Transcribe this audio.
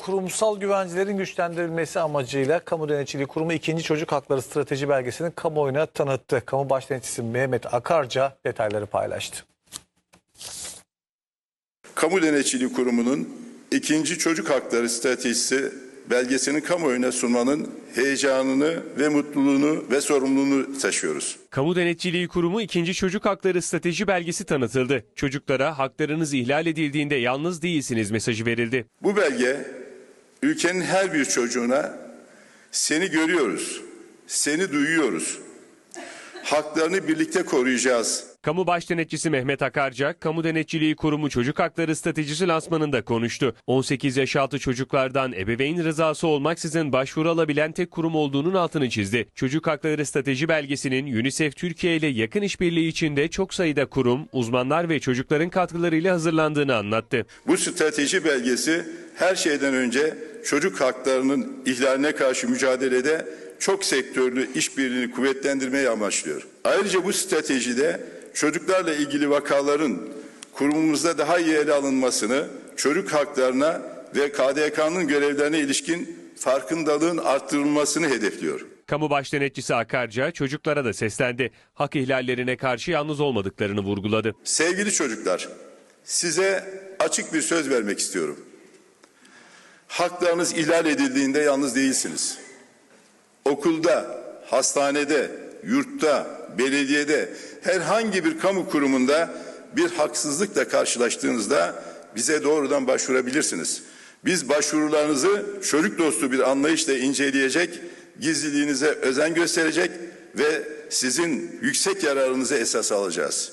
kurumsal güvencelerin güçlendirilmesi amacıyla Kamu Denetçiliği Kurumu 2. Çocuk Hakları Strateji Belgesi'ni kamuoyuna tanıttı. Kamu Başdenetçisi Mehmet Akarca detayları paylaştı. Kamu Denetçiliği Kurumu'nun ikinci çocuk hakları stratejisi belgesini kamuoyuna sunmanın heyecanını ve mutluluğunu ve sorumluluğunu taşıyoruz. Kamu Denetçiliği Kurumu 2. Çocuk Hakları Strateji Belgesi tanıtıldı. Çocuklara haklarınız ihlal edildiğinde yalnız değilsiniz mesajı verildi. Bu belge ülkenin her bir çocuğuna seni görüyoruz, seni duyuyoruz. Haklarını birlikte koruyacağız. Kamu Başdenetçisi Mehmet Akarca, Kamu Denetçiliği Kurumu Çocuk Hakları Stratejisi lansmanında konuştu. 18 yaş altı çocuklardan ebeveyn rızası olmaksızın başvuru alabilen tek kurum olduğunun altını çizdi. Çocuk Hakları Strateji Belgesi'nin UNICEF Türkiye ile yakın işbirliği içinde çok sayıda kurum, uzmanlar ve çocukların katkılarıyla hazırlandığını anlattı. Bu strateji belgesi her şeyden önce çocuk haklarının ihlaline karşı mücadelede çok sektörlü işbirliğini kuvvetlendirmeyi amaçlıyor. Ayrıca bu stratejide çocuklarla ilgili vakaların kurumumuzda daha iyi ele alınmasını, çocuk haklarına ve KDK'nın görevlerine ilişkin farkındalığın arttırılmasını hedefliyor. Kamu Başdenetçisi Akarca çocuklara da seslendi. Hak ihlallerine karşı yalnız olmadıklarını vurguladı. Sevgili çocuklar, size açık bir söz vermek istiyorum. Haklarınız ihlal edildiğinde yalnız değilsiniz. Okulda, hastanede, yurtta, belediyede, herhangi bir kamu kurumunda bir haksızlıkla karşılaştığınızda bize doğrudan başvurabilirsiniz. Biz başvurularınızı çocuk dostu bir anlayışla inceleyecek, gizliliğinize özen gösterecek ve sizin yüksek yararınızı esas alacağız.